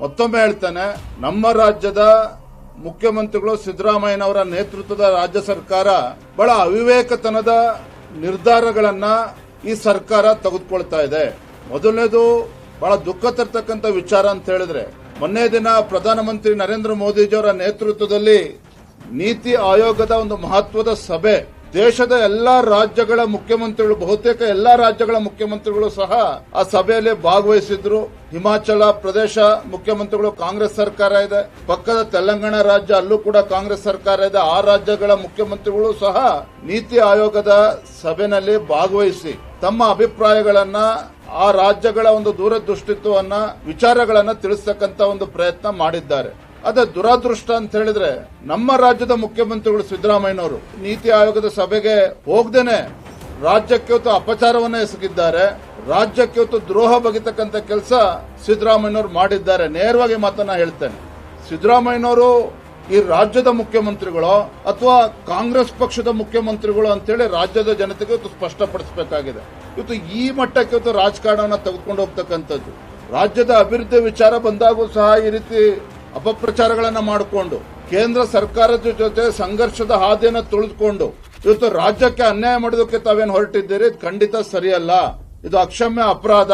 ಮತ್ತೊಮ್ಮೆ ಹೇಳ್ತಾನೆ, ನಮ್ಮ ರಾಜ್ಯದ ಮುಖ್ಯಮಂತ್ರಿಗಳು ಸಿದ್ದರಾಮಯ್ಯನವರ ನೇತೃತ್ವದ ರಾಜ್ಯ ಸರ್ಕಾರ ಬಹಳ ಅವಿವೇಕತನದ ನಿರ್ಧಾರಗಳನ್ನ ಈ ಸರ್ಕಾರ ತೆಗೆದುಕೊಳ್ತಾ ಇದೆ. ಮೊದಲನೇದು, ಬಹಳ ದುಃಖ ತರ್ತಕ್ಕಂಥ ವಿಚಾರ ಅಂತ ಹೇಳಿದ್ರೆ, ಮೊನ್ನೆ ದಿನ ಪ್ರಧಾನಮಂತ್ರಿ ನರೇಂದ್ರ ಮೋದಿಜಿಯವರ ನೇತೃತ್ವದಲ್ಲಿ ನೀತಿ ಆಯೋಗದ ಒಂದು ಮಹತ್ವದ ಸಭೆ ದೇಶದ ಎಲ್ಲಾ ರಾಜ್ಯಗಳ ಮುಖ್ಯಮಂತ್ರಿಗಳು, ಬಹುತೇಕ ಎಲ್ಲಾ ರಾಜ್ಯಗಳ ಮುಖ್ಯಮಂತ್ರಿಗಳು ಸಹ ಆ ಸಭೆಯಲ್ಲಿ ಭಾಗವಹಿಸಿದ್ರು. ಹಿಮಾಚಲ ಪ್ರದೇಶ ಮುಖ್ಯಮಂತ್ರಿಗಳು ಕಾಂಗ್ರೆಸ್ ಸರ್ಕಾರ ಇದೆ. ಪಕ್ಕದ ತೆಲಂಗಾಣ ರಾಜ್ಯ ಅಲ್ಲೂ ಕೂಡ ಕಾಂಗ್ರೆಸ್ ಸರ್ಕಾರ ಇದೆ. ಆ ರಾಜ್ಯಗಳ ಮುಖ್ಯಮಂತ್ರಿಗಳು ಸಹ ನೀತಿ ಆಯೋಗದ ಸಭೆಯಲ್ಲಿ ಭಾಗವಹಿಸಿ ತಮ್ಮ ಅಭಿಪ್ರಾಯಗಳನ್ನ ಆ ರಾಜ್ಯಗಳ ಒಂದು ದೂರದೃಷ್ಟಿತ್ವವನ್ನ, ವಿಚಾರಗಳನ್ನ ತಿಳಿಸತಕ್ಕಂತ ಒಂದು ಪ್ರಯತ್ನ ಮಾಡಿದ್ದಾರೆ. ಅದೇ ದುರಾದೃಷ್ಟ ಅಂತ ಹೇಳಿದ್ರೆ ನಮ್ಮ ರಾಜ್ಯದ ಮುಖ್ಯಮಂತ್ರಿಗಳು ಸಿದ್ದರಾಮಯ್ಯನವರು ನೀತಿ ಆಯೋಗದ ಸಭೆಗೆ ಹೋಗ್ದೇನೆ ರಾಜ್ಯಕ್ಕೆ ಇವತ್ತು ಅಪಚಾರವನ್ನ ಎಸಗಿದ್ದಾರೆ. ರಾಜ್ಯಕ್ಕೆ ಇವತ್ತು ದ್ರೋಹ ಬಗೆತಕ್ಕಂತ ಕೆಲಸ ಸಿದ್ದರಾಮಯ್ಯನವರು ಮಾಡಿದ್ದಾರೆ. ನೇರವಾಗಿ ಮಾತನ್ನ ಹೇಳ್ತೇನೆ. ಸಿದ್ದರಾಮಯ್ಯನವರು ಈ ರಾಜ್ಯದ ಮುಖ್ಯಮಂತ್ರಿಗಳು ಅಥವಾ ಕಾಂಗ್ರೆಸ್ ಪಕ್ಷದ ಮುಖ್ಯಮಂತ್ರಿಗಳು ಅಂತೇಳಿ ರಾಜ್ಯದ ಜನತೆಗೆ ಇವತ್ತು ಸ್ಪಷ್ಟಪಡಿಸಬೇಕಾಗಿದೆ. ಇವತ್ತು ಈ ಮಟ್ಟಕ್ಕೆ ಇವತ್ತು ರಾಜಕಾರಣವನ್ನ ತೆಗೆದುಕೊಂಡು ಹೋಗ್ತಕ್ಕಂಥದ್ದು. ರಾಜ್ಯದ ಅಭಿವೃದ್ಧಿ ವಿಚಾರ ಬಂದಾಗೂ ಸಹ ಈ ರೀತಿ ಅಪಪ್ರಚಾರಗಳನ್ನ ಮಾಡಿಕೊಂಡು ಕೇಂದ್ರ ಸರ್ಕಾರದ ಜೊತೆ ಸಂಘರ್ಷದ ಹಾದಿಯನ್ನು ತುಳಿದುಕೊಂಡು ಇವತ್ತು ರಾಜ್ಯಕ್ಕೆ ಅನ್ಯಾಯ ಮಾಡೋದಕ್ಕೆ ತಾವೇನು ಹೊರಟಿದ್ದೀರಿ? ಖಂಡಿತ ಸರಿಯಲ್ಲ. ಇದು ಅಕ್ಷಮ್ಯ ಅಪರಾಧ.